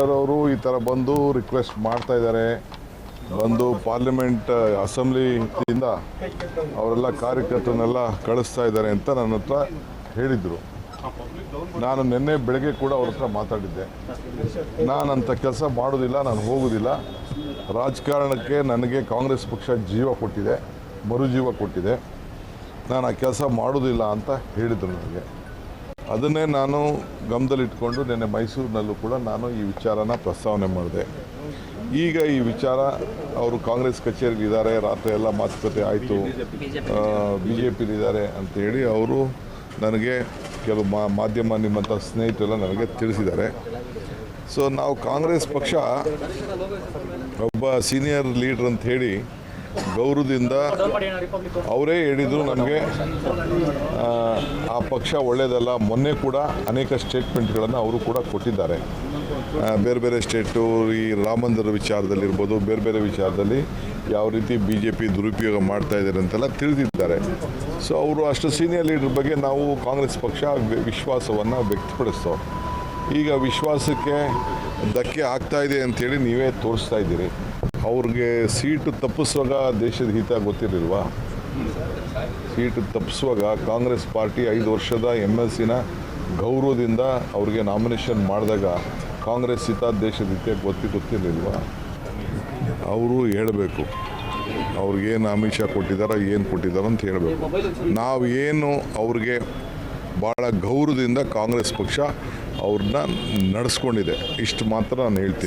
ಅವರು ಈ ಥರ ಬಂದು ರಿಕ್ವೆಸ್ಟ್ ಮಾಡ್ತಾ ಇದ್ದಾರೆ ಬಂದು ಪಾರ್ಲಿಮೆಂಟ್ ಅಸೆಂಬ್ಲಿಯಿಂದ ಅವರೆಲ್ಲ ಕಾರ್ಯಕರ್ತರನ್ನೆಲ್ಲ ಕಳಿಸ್ತಾ ಇದ್ದಾರೆ ಅಂತ ನನ್ನ ಹತ್ರ ಹೇಳಿದರು. ನಾನು ನಿನ್ನೆ ಬೆಳಗ್ಗೆ ಕೂಡ ಅವ್ರ ಹತ್ರ ಮಾತಾಡಿದ್ದೆ. ನಾನಂಥ ಕೆಲಸ ಮಾಡೋದಿಲ್ಲ, ನಾನು ಹೋಗೋದಿಲ್ಲ. ರಾಜಕಾರಣಕ್ಕೆ ನನಗೆ ಕಾಂಗ್ರೆಸ್ ಪಕ್ಷ ಜೀವ ಕೊಟ್ಟಿದೆ, ಮರುಜೀವ ಕೊಟ್ಟಿದೆ. ನಾನು ಆ ಕೆಲಸ ಮಾಡೋದಿಲ್ಲ ಅಂತ ಹೇಳಿದರು ನನಗೆ. ಅದನ್ನೇ ನಾನು ಗಮನದಲ್ಲಿಟ್ಕೊಂಡು ನಿನ್ನೆ ಮೈಸೂರಿನಲ್ಲೂ ಕೂಡ ನಾನು ಈ ವಿಚಾರನ ಪ್ರಸ್ತಾವನೆ ಮಾಡಿದೆ. ಈಗ ಈ ವಿಚಾರ ಅವರು ಕಾಂಗ್ರೆಸ್ ಕಚೇರಿಗೆ ಇದ್ದಾರೆ, ರಾತ್ರಿ ಎಲ್ಲ ಮಾತುಕತೆ ಆಯಿತು ಬಿ ಜೆ ಪಿಲಿದ್ದಾರೆ ಅಂತೇಳಿ ಅವರು ನನಗೆ ಕೆಲವು ಮಾ, ಮಾಧ್ಯಮ ನಿಮ್ಮಂಥ ಸ್ನೇಹಿತರೆಲ್ಲ ನನಗೆ ತಿಳಿಸಿದ್ದಾರೆ. ಸೊ ನಾವು ಕಾಂಗ್ರೆಸ್ ಪಕ್ಷ ಒಬ್ಬ ಸೀನಿಯರ್ ಲೀಡ್ರ್ ಅಂತ ಹೇಳಿ ಗೌರವದಿಂದ ಅವರೇ ಹೇಳಿದರು ನಮಗೆ. ಆ ಪಕ್ಷ ಒಳ್ಳೆಯದಲ್ಲ ಮೊನ್ನೆ ಕೂಡ ಅನೇಕ ಸ್ಟೇಟ್ಮೆಂಟ್ಗಳನ್ನು ಅವರು ಕೂಡ ಕೊಟ್ಟಿದ್ದಾರೆ. ಬೇರೆ ಬೇರೆ ಸ್ಟೇಟು ಈ ರಾಮ ಮಂದಿರ ವಿಚಾರದಲ್ಲಿರ್ಬೋದು ಬೇರೆ ಬೇರೆ ವಿಚಾರದಲ್ಲಿ ಯಾವ ರೀತಿ ಬಿ ಜೆ ಪಿ ದುರುಪಯೋಗ ಮಾಡ್ತಾ ಇದ್ದಾರೆ ಅಂತೆಲ್ಲ ತಿಳಿದಿದ್ದಾರೆ. ಸೊ ಅವರು ಅಷ್ಟು ಸೀನಿಯರ್ ಲೀಡರ್ ಬಗ್ಗೆ ನಾವು ಕಾಂಗ್ರೆಸ್ ಪಕ್ಷ ವಿಶ್ವಾಸವನ್ನು ವ್ಯಕ್ತಪಡಿಸ್ತೋ ಈಗ ವಿಶ್ವಾಸಕ್ಕೆ ಧಕ್ಕೆ ಆಗ್ತಾ ಇದೆ ಅಂಥೇಳಿ ನೀವೇ ತೋರಿಸ್ತಾ ಇದ್ದೀರಿ. ಅವ್ರಿಗೆ ಸೀಟು ತಪ್ಪಿಸುವಾಗ ದೇಶದ ಹಿತ ಗೊತ್ತಿರಲಿಲ್ವಾ? ಸೀಟು ತಪ್ಪಿಸುವಾಗ ಕಾಂಗ್ರೆಸ್ ಪಾರ್ಟಿ ಐದು ವರ್ಷದ ಎಂ ಎಲ್ ಸಿನ ಗೌರವದಿಂದ ಅವ್ರಿಗೆ ನಾಮಿನೇಷನ್ ಮಾಡಿದಾಗ ಕಾಂಗ್ರೆಸ್ ಹಿತ ದೇಶದ ಹಿತ ಗೊತ್ತಿ, ಗೊತ್ತಿರಲಿಲ್ವಾ? ಅವರು ಹೇಳಬೇಕು. ಅವ್ರಿಗೇನು ಆಮಿಷ ಕೊಟ್ಟಿದ್ದಾರೆ ಏನು ಕೊಟ್ಟಿದ್ದಾರೆ ಅಂತ ಹೇಳಬೇಕು. ನಾವು ಏನು ಅವ್ರಿಗೆ ಭಾಳ ಗೌರವದಿಂದ ಕಾಂಗ್ರೆಸ್ ಪಕ್ಷ ಅವ್ರನ್ನ ನಡೆಸ್ಕೊಂಡಿದೆ. ಇಷ್ಟು ಮಾತ್ರ ನಾನು ಹೇಳ್ತೀನಿ.